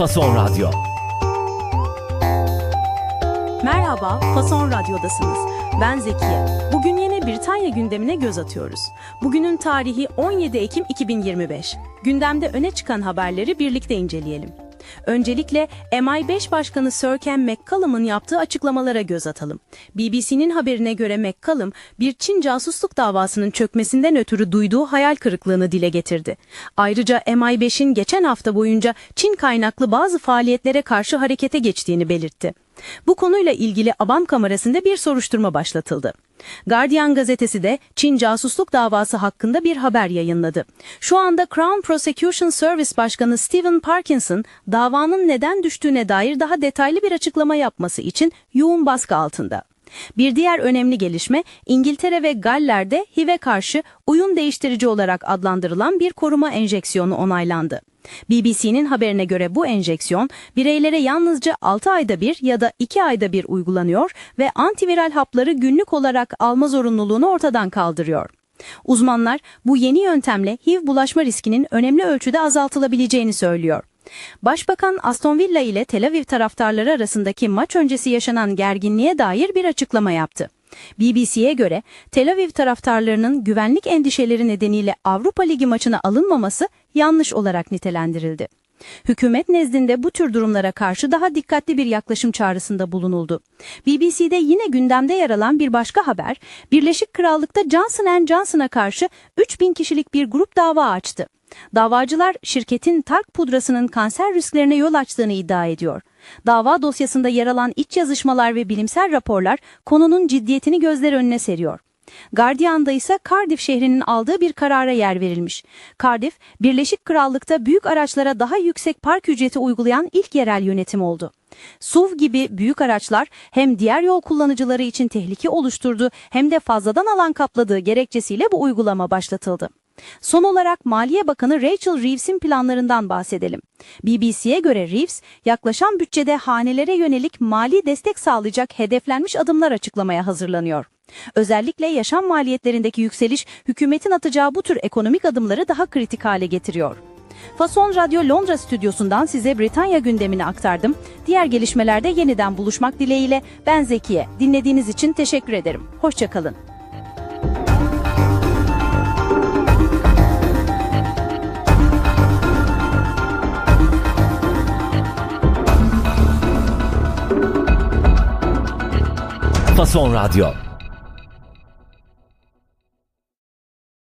Fason Radyo. Merhaba, Fason Radyo'dasınız. Ben Zekiye. Bugün yine Britanya gündemine göz atıyoruz. Bugünün tarihi 17 Ekim 2025. Gündemde öne çıkan haberleri birlikte inceleyelim. Öncelikle MI5 Başkanı Sir Ken McCallum'ın yaptığı açıklamalara göz atalım. BBC'nin haberine göre McCallum, bir Çin casusluk davasının çökmesinden ötürü duyduğu hayal kırıklığını dile getirdi. Ayrıca MI5'in geçen hafta boyunca Çin kaynaklı bazı faaliyetlere karşı harekete geçtiğini belirtti. Bu konuyla ilgili Aban kamerasında bir soruşturma başlatıldı. Guardian gazetesi de Çin casusluk davası hakkında bir haber yayınladı. Şu anda Crown Prosecution Service Başkanı Stephen Parkinson davanın neden düştüğüne dair daha detaylı bir açıklama yapması için yoğun baskı altında. Bir diğer önemli gelişme İngiltere ve Galler'de HIV'e karşı uyum değiştirici olarak adlandırılan bir koruma enjeksiyonu onaylandı. BBC'nin haberine göre bu enjeksiyon bireylere yalnızca 6 ayda bir ya da 2 ayda bir uygulanıyor ve antiviral hapları günlük olarak alma zorunluluğunu ortadan kaldırıyor. Uzmanlar bu yeni yöntemle HIV bulaşma riskinin önemli ölçüde azaltılabileceğini söylüyor. Başbakan Aston Villa ile Tel Aviv taraftarları arasındaki maç öncesi yaşanan gerginliğe dair bir açıklama yaptı. BBC'ye göre Tel Aviv taraftarlarının güvenlik endişeleri nedeniyle Avrupa Ligi maçına alınmaması yanlış olarak nitelendirildi. Hükümet nezdinde bu tür durumlara karşı daha dikkatli bir yaklaşım çağrısında bulunuldu. BBC'de yine gündemde yer alan bir başka haber, Birleşik Krallık'ta Johnson Johnson'a karşı 3000 kişilik bir grup dava açtı. Davacılar şirketin talk pudrasının kanser risklerine yol açtığını iddia ediyor. Dava dosyasında yer alan iç yazışmalar ve bilimsel raporlar konunun ciddiyetini gözler önüne seriyor. Guardian'da ise Cardiff şehrinin aldığı bir karara yer verilmiş. Cardiff, Birleşik Krallık'ta büyük araçlara daha yüksek park ücreti uygulayan ilk yerel yönetim oldu. SUV gibi büyük araçlar hem diğer yol kullanıcıları için tehlike oluşturdu hem de fazladan alan kapladığı gerekçesiyle bu uygulama başlatıldı. Son olarak Maliye Bakanı Rachel Reeves'in planlarından bahsedelim. BBC'ye göre Reeves, yaklaşan bütçede hanelere yönelik mali destek sağlayacak hedeflenmiş adımlar açıklamaya hazırlanıyor. Özellikle yaşam maliyetlerindeki yükseliş hükümetin atacağı bu tür ekonomik adımları daha kritik hale getiriyor. Fason Radyo Londra stüdyosundan size Britanya gündemini aktardım. Diğer gelişmelerde yeniden buluşmak dileğiyle ben Zekiye. Dinlediğiniz için teşekkür ederim. Hoşçakalın. Fason Radyo.